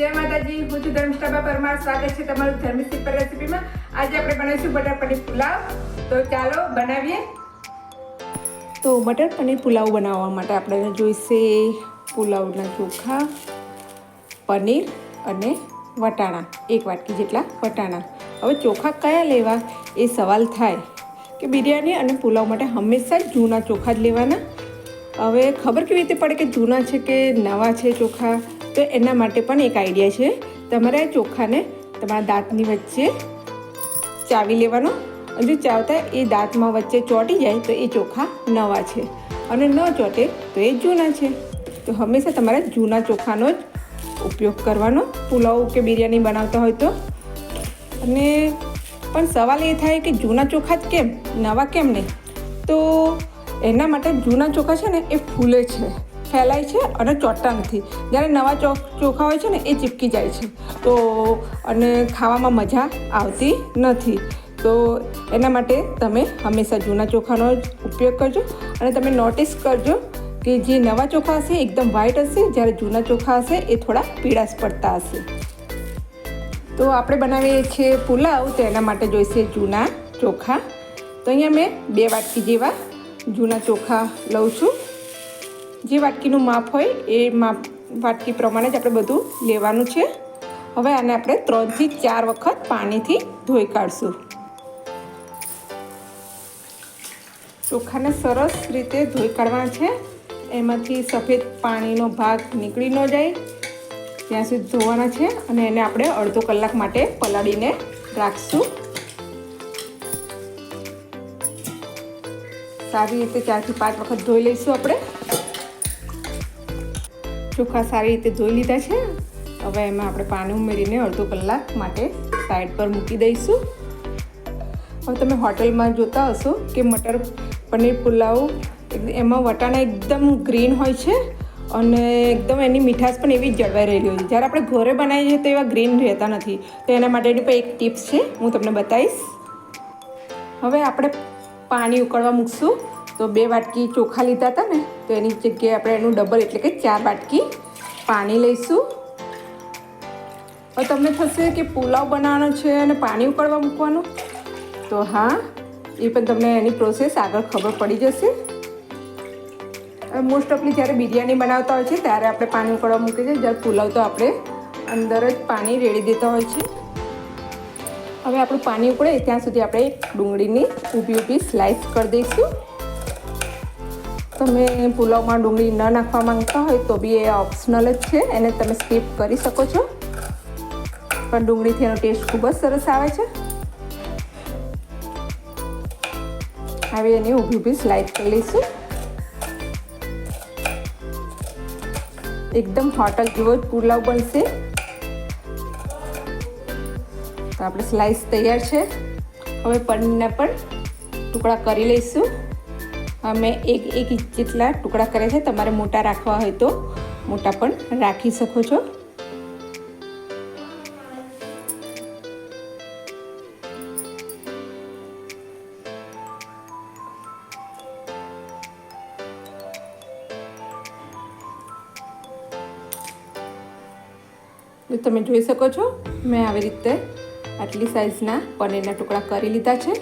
જય માતાજી, હું છું ધર્મષ્ઠાબા પરમાર, સ્વાગત છે તમારું ધર્મસિંહ પર રેસીપીમાં. આજે આપણે બનાવીશું બટર પનીર પુલાવ. તો ચાલો બનાવીએ. તો બટર પનીર પુલાવ બનાવવા માટે આપણે જોઈશે પુલાવના ચોખા, પનીર અને વટાણા, એક વાટકી જેટલા વટાણા. હવે ચોખા કયા લેવા એ સવાલ થાય કે બિરયાની અને પુલાવ માટે હંમેશા જૂના ચોખા જ લેવાના? હવે ખબર કેવી રીતે પડે કે જૂના છે કે નવા છે ચોખા? તો એના માટે પણ એક આઈડિયા છે. તમારે ચોખાને તમારા દાંતની વચ્ચે ચાવી લેવાનો. અને જો ચાવતા એ દાંતમાં વચ્ચે ચોંટી જાય તો એ ચોખા નવા છે. અને ન ચોંટે તો એ જૂના છે. તો હંમેશા તમારે જૂના ચોખાનો જ ઉપયોગ કરવાનો. પુલાવ કે બિરયાની બનાવતા હોય તો. અને પણ સવાલ એ થાય કે જૂના ચોખા જ કેમ? નવા કેમ નહીં? તો એના માટે જૂના ચોખા છે ને એ ફૂલે છે. ફેલાય છે અને ચોટતા નથી. જ્યારે નવા ચો ચોખા હોય છે ને, એ ચીપકી જાય છે. તો અને ખાવામાં મજા આવતી નથી. તો એના માટે તમે હંમેશા જૂના ચોખાનો જ ઉપયોગ કરજો અને તમે નોટિસ કરજો કે જે નવા ચોખા હશે એકદમ વ્હાઈટ હશે. જ્યારે જૂના ચોખા હશે, એ થોડા પીળાશ પડતા હશે. તો આપણે બનાવીએ છીએ પુલાવ. તો એના માટે જોઈશે જૂના ચોખા. તો અહીંયા મેં બે વાટકી જેવા જૂના ચોખા લઉં છું. જે વાટકીનું માપ હોય એ માપ વાટકી પ્રમાણે જ આપણે બધું લેવાનું છે. હવે આને આપણે ત્રણથી ચાર વખત પાણીથી ધોઈ કાઢશું. ચોખાને સરસ રીતે ધોઈ કાઢવાના છે. એમાંથી સફેદ પાણીનો ભાગ નીકળી ન જાય. ત્યાં સુધી ધોવાના છે અને એને આપણે અડધો કલાક માટે પલાળીને રાખશું. સારી રીતે ચારથી પાંચ વખત ધોઈ લઈશું આપણે. ચોખા સારી રીતે ધોઈ લીધા છે. હવે એમાં આપણે પાણી ઉમેરીને અડધો કલાક માટે સાઈડ પર મૂકી દઈશું. હવે તમે હોટલમાં જોતા હશો કે મટર પનીર પુલાવ એમાં વટાણા એકદમ ગ્રીન હોય છે અને એકદમ એની મીઠાશ પણ એવી જળવાઈ રહેલી હોય છે. જ્યારે આપણે ઘરે બનાવીએ છીએ તો એવા ગ્રીન રહેતા નથી. તો એના માટેની પણ એક ટિપ્સ છે. હું તમને બતાવીશ. હવે આપણે પાણી ઉકળવા મૂકશું. તો બે વાટકી ચોખા લીધા હતા ને? તો એની જગ્યાએ આપણે એનું ડબલ એટલે કે ચાર વાટકી પાણી લઈશું. હવે તમને થશે કે પુલાવ બનાવવાનો છે અને પાણી ઉકળવા મૂકવાનું. તો હા, એ પણ તમને એની પ્રોસેસ આગળ ખબર પડી જશે. મોસ્ટ ઓફલી જ્યારે બિરયાની બનાવતા હોય છે, ત્યારે આપણે પાણી ઉકળવા મૂકીએ છીએ. જ્યારે પુલાવ તો આપણે અંદર જ પાણી રેડી દેતા હોય છે. હવે આપણું પાણી ઉકળે, ત્યાં સુધી આપણે ડુંગળીની ઊભી ઊભી સ્લાઇસ કરી દઈશું. તમે પુલાવમાં ડુંગળી ન નાખવા માંગતા હોય તો બી એ ઓપ્શનલ જ છે. એને તમે સ્કીપ કરી શકો છો. પણ ડુંગળીથી એનો ટેસ્ટ ખૂબ જ સરસ આવે છે. હવે એની ઊભી ઊભી સ્લાઇડ કરી લઈશું. એકદમ હોટલ જેવો જ પુલાવ બનશે. તો આપણે સ્લાઇસ તૈયાર છે. હવે પનીરના પણ ટુકડા કરી લઈશું. અમે એક એક ઇંચ જેટલા ટુકડા કર્યા છે. તમારે મોટા રાખવા હોય તો મોટા પણ રાખી શકો છો. તમે જોઈ શકો છો, મેં આવી રીતે આટલી સાઇઝના પનીરના ટુકડા કરી લીધા છે.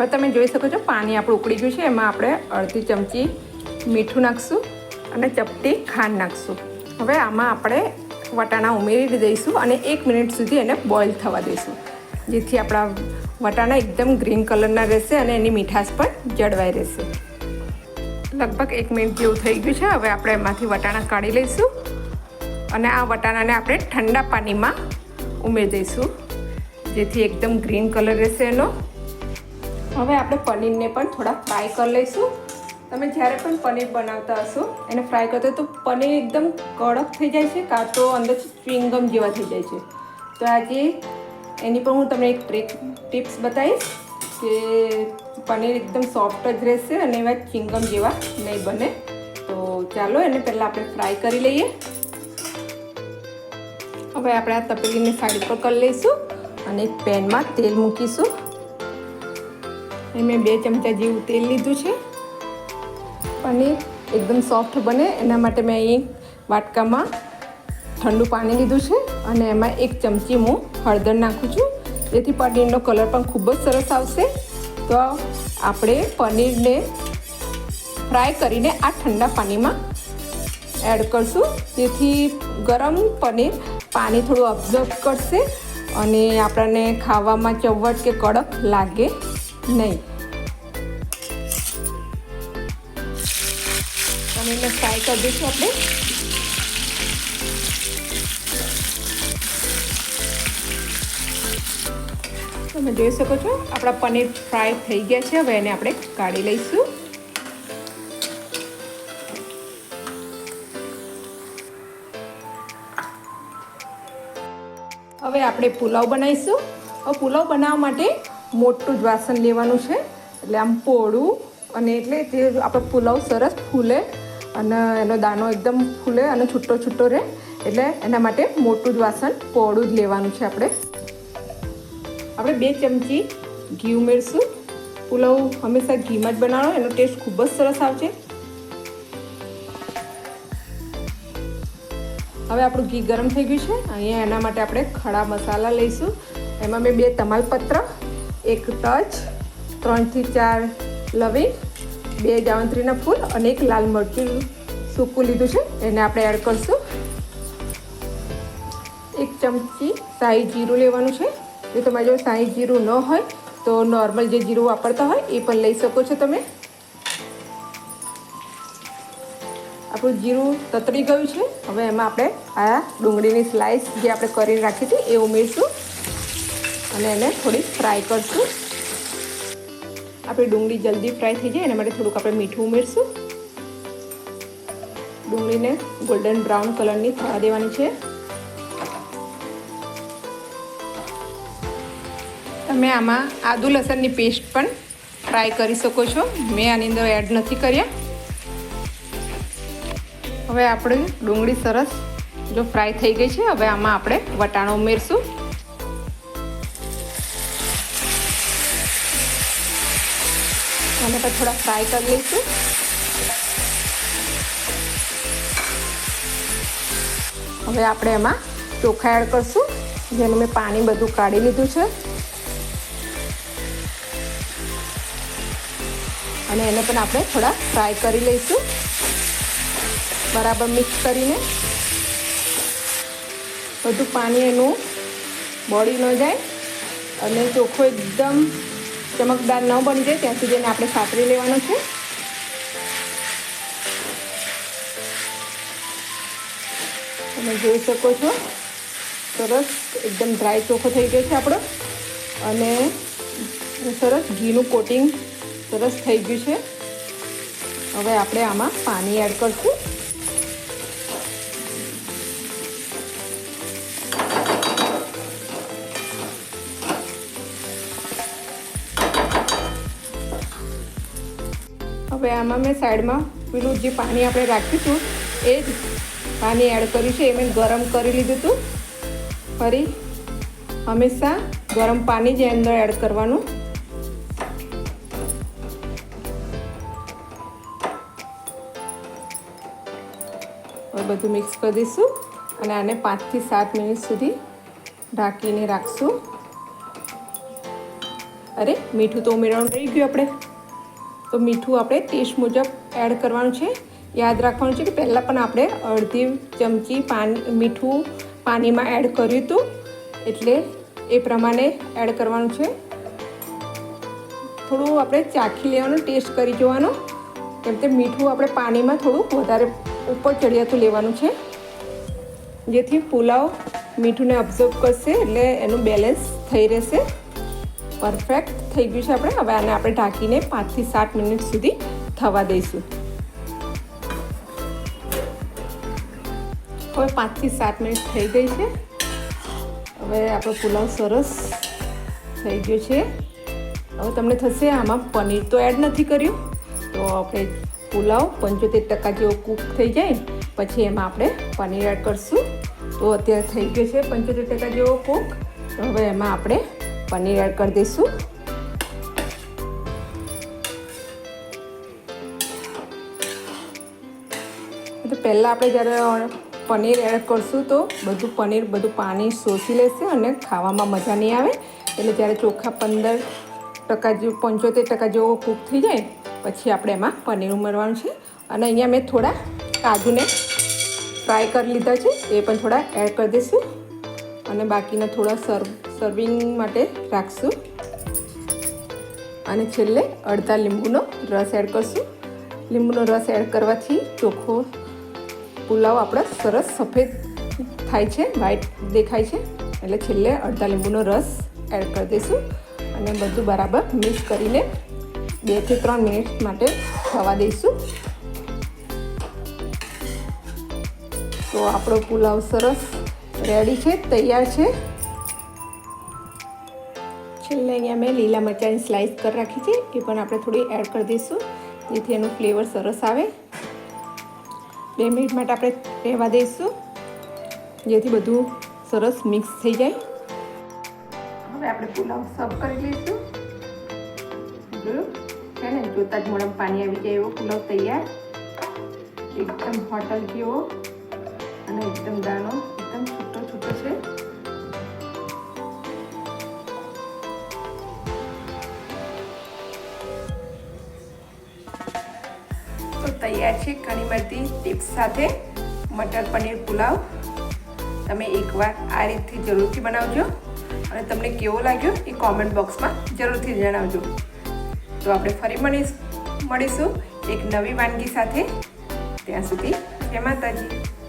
હવે તમે જોઈ શકો છો, પાણી આપણું ઉકળી ગયું છે. એમાં આપણે અડધી ચમચી મીઠું નાખશું અને ચપટી ખાંડ નાખશું. હવે આમાં આપણે વટાણા ઉમેરી દઈશું અને એક મિનિટ સુધી એને બોઇલ થવા દઈશું, જેથી આપણા વટાણા એકદમ ગ્રીન કલરના રહેશે અને એની મીઠાશ પણ જળવાઈ રહેશે. લગભગ એક મિનિટ જેવું થઈ ગયું છે. હવે આપણે એમાંથી વટાણા કાઢી લઈશું અને આ વટાણાને આપણે ઠંડા પાણીમાં ઉમેરી દઈશું, જેથી એકદમ ગ્રીન કલર રહેશે એનો. હવે આપણે પનીરને પણ થોડા ફ્રાય કરી લઈશું. તમે જ્યારે પણ પનીર બનાવતા હશો, એને ફ્રાય કરતા તો પનીર એકદમ કડક થઈ જાય છે, કાં તો અંદરથી ચિંગમ જેવા થઈ જાય છે. તો આજે એની પણ હું તમને એક ટ્રીક ટિપ્સ બતાવીશ કે પનીર એકદમ સોફ્ટ જ રહેશે અને એવા ચિંગમ જેવા નહીં બને. તો ચાલો, એને પહેલાં આપણે ફ્રાય કરી લઈએ. હવે આપણે આ તપેલીને સાઈડ પર કરી લઈશું અને પેનમાં તેલ મૂકીશું. એ મેં બે ચમચા જેવું તેલ લીધું છે. પનીર એકદમ સોફ્ટ બને, એના માટે મેં અહીં વાટકામાં ઠંડુ પાણી લીધું છે અને એમાં એક ચમચી હું હળદર નાખું છું. જેથી પનીરનો કલર પણ ખૂબ જ સરસ આવશે. તો આપણે પનીરને ફ્રાય કરીને આ ઠંડા પાણીમાં એડ કરશું. જેથી ગરમ પનીર પાણી થોડું અબ્ઝર્વ કરશે અને આપણને ખાવામાં ચવટ કે કડક લાગે. નહીં. પનીરને ફ્રાય કરી દઈશું આપણે. તમે જોઈ શકો છો, આપણા પનીર ફ્રાય થઈ ગયા છે. હવે એને આપણે કાઢી લઈશું. હવે આપણે પુલાવ બનાવીશું. પુલાવ બનાવવા માટે મોટું જ વાસણ લેવાનું છે. એટલે આમ પોળું અને એટલે તે આપણો પુલાવ સરસ ફૂલે અને એનો દાણો એકદમ ફૂલે અને છૂટો છૂટો રહે. એટલે એના માટે મોટું જ વાસણ પોળું જ લેવાનું છે આપણે. આપણે બે ચમચી ઘી ઉમેરશું. પુલાવ હંમેશા ઘીમાં જ બનાવો એનો ટેસ્ટ ખૂબ જ સરસ આવશે. હવે આપણું ઘી ગરમ થઈ ગયું છે. અહીંયા એના માટે આપણે ખડા મસાલા લઈશું. એમાં મેં બે તમાલપત્ર એક ટચ ત્રણથી ચાર લવિંગ, બે જાવંત્રીના ફૂલ અને એક લાલ મરચું સૂકું લીધું છે. એને આપણે એડ કરશું. એક ચમચી શાહી જીરું લેવાનું છે. જો તમારે જો શાહી જીરું ન હોય, તો નોર્મલ જે જીરું વાપરતા હોય, એ પણ લઈ શકો છો તમે. આપણું જીરું તતરી ગયું છે. હવે એમાં આપણે આ ડુંગળીની સ્લાઇસ જે આપણે કરીને રાખી હતી એ ઉમેરશું. અને એને થોડી ફ્રાય કરશું. આપણી ડુંગળી જલ્દી ફ્રાય થઈ જાય, એના માટે થોડુંક આપણે મીઠું ઉમેરશું. ડુંગળીને ગોલ્ડન બ્રાઉન કલરની થવા દેવાની છે. તમે આમાં આદુ લસણની પેસ્ટ પણ ફ્રાય કરી શકો છો. મેં આની અંદર એડ નથી કર્યા. હવે આપણી ડુંગળી સરસ જો ફ્રાય થઈ ગઈ છે, હવે આમાં આપણે વટાણો ઉમેરશું. અને પર થોડા ફ્રાય કરી લઈશું. હવે આપણે એમાં ચોખા એડ કરશું, જેનું મેં પાણી બધું કાઢી લીધું છે. અને એને પણ આપણે થોડા ફ્રાય કરી લઈશું. બરાબર મિક્સ કરીને. બધું પાણી એનું બોળી ન જાય. અને ચોખ્ખો એકદમ ચમકદાર ન બની જાય, ત્યાં સુધી આપણે સાતરી લેવાનો છે. તમે જોઈ શકો છો, સરસ એકદમ ડ્રાય ચોખ્ખો થઈ ગયો છે આપણો. અને સરસ ઘીનું કોટિંગ સરસ થઈ ગયું છે. હવે આપણે આમાં પાણી એડ કરશું. આમાં મેં સાઈડમાં પેલું જે પાણી આપણે રાખ્યું હતું, એ જ પાણી એડ કર્યું છે. એ મેં ગરમ કરી લીધું હતું. ફરી હંમેશા ગરમ પાણી જ અંદર એડ કરવાનું. બધું મિક્સ કરી દઈશું અને આને પાંચથી સાત મિનિટ સુધી ઢાંકીને રાખશું. અરે, મીઠું તો ઉમેરવાનું રહી ગયું આપણે. તો મીઠું આપણે ટેસ્ટ મુજબ એડ કરવાનું છે. યાદ રાખવાનું છે કે પહેલાં પણ આપણે અડધી ચમચી પાણી મીઠું પાણીમાં એડ કર્યું હતું. એટલે એ પ્રમાણે એડ કરવાનું છે. થોડું આપણે ચાખી લેવાનું, ટેસ્ટ કરી જોવાનો. કેમ કે મીઠું આપણે પાણીમાં થોડું વધારે ઉપર ચડિયાતું લેવાનું છે. જેથી પુલાવ મીઠુંને અબ્ઝર્વ કરશે એટલે એનું બેલેન્સ થઈ રહેશે. પરફેક્ટ થઈ ગયું છે આપણે. હવે આને આપણે ઢાંકીને પાંચથી સાત મિનિટ સુધી થવા દઈશું. હવે પાંચથી સાત મિનિટ થઈ ગઈ છે. હવે આપણો પુલાવ સરસ થઈ ગયો છે. હવે તમને થશે આમાં પનીર તો એડ નથી કર્યું. તો આપણે પુલાવ પંચોતેર ટકા જેવો કૂક થઈ જાય. પછી એમાં આપણે પનીર એડ કરશું. તો અત્યારે થઈ ગયો છે પંચોતેર ટકા જેવો કૂક તો હવે એમાં આપણે પનીર એડ કરી દઈશું. તો પહેલાં આપણે જ્યારે પનીર એડ કરશું તો બધું પનીર બધું પાણી શોષી લેશે અને ખાવામાં મજા નહીં આવે. એટલે જ્યારે ચોખા પંદર ટકા જેવું, પંચોતેર ટકા જેવો કૂક થઈ જાય, પછી આપણે એમાં પનીર ઉમેરવાનું છે. અને અહીંયા મેં થોડા કાજુને ફ્રાય કરી લીધા છે, એ પણ થોડા એડ કરી દઈશું. અને બાકીના થોડા સર્વ સર્વિંગ માટે રાખશું. અને છેલ્લે અડધા લીંબુનો રસ એડ કરશું. લીંબુનો રસ એડ કરવાથી ચોખ્ખો પુલાવ આપણો સરસ સફેદ થાય છે વ્હાઈટ દેખાય છે. એટલે છેલ્લે અડધા લીંબુનો રસ એડ કરી દઈશું. અને બધું બરાબર મિક્સ કરીને બેથી ત્રણ મિનિટ માટે થવા દઈશું. તો આપણો પુલાવ સરસ રેડી છે? તૈયાર છે? છેલ્લે અહીંયા મેં લીલા મરચાંની સ્લાઇસ કરી રાખી છે. એ પણ આપણે થોડી એડ કરી દઈશું. જેથી એનું ફ્લેવર સરસ આવે. બે મિનિટ માટે આપણે રહેવા દઈશું. જેથી બધું સરસ મિક્સ થઈ જાય. હવે આપણે પુલાવ સર્વ કરી લઈશું. જોયું? છે ને? જોતાં જ મોડમ પાણી આવી જાય એવો પુલાવ તૈયાર. એકદમ હોટલ જેવો અને એકદમ દાણો એકદમ તૈયાર છે ઘણી બધી ટિપ્સ સાથે. મટર પનીર પુલાવ. તમે એકવાર આ રીતથી જરૂરથી બનાવજો. અને તમને કેવો લાગ્યો એ કોમેન્ટ બોક્સમાં જરૂરથી જણાવજો. તો આપણે ફરી મળીશ મળીશું એક નવી વાનગી સાથે. ત્યાં સુધી જય માતાજી.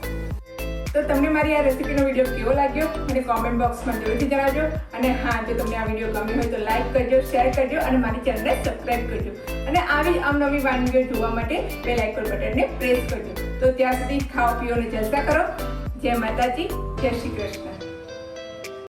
તો તમને મારી આ રેસીપીનો વીડિયો કેવો લાગ્યો મને કોમેન્ટ બોક્સમાં જરૂરથી જણાવજો. અને હા, જો તમને આ વીડિયો ગમ્યો હોય તો લાઈક કરજો શેર કરજો અને મારી ચેનલને સબસ્ક્રાઈબ કરજો. અને આવી જ અવનવી વાનગીઓ જોવા માટે બે લાઇકર બટનને પ્રેસ કરજો. તો ત્યાં સુધી ખાઓ, પીઓ જલસા કરો. જય માતાજી, જય શ્રી કૃષ્ણ.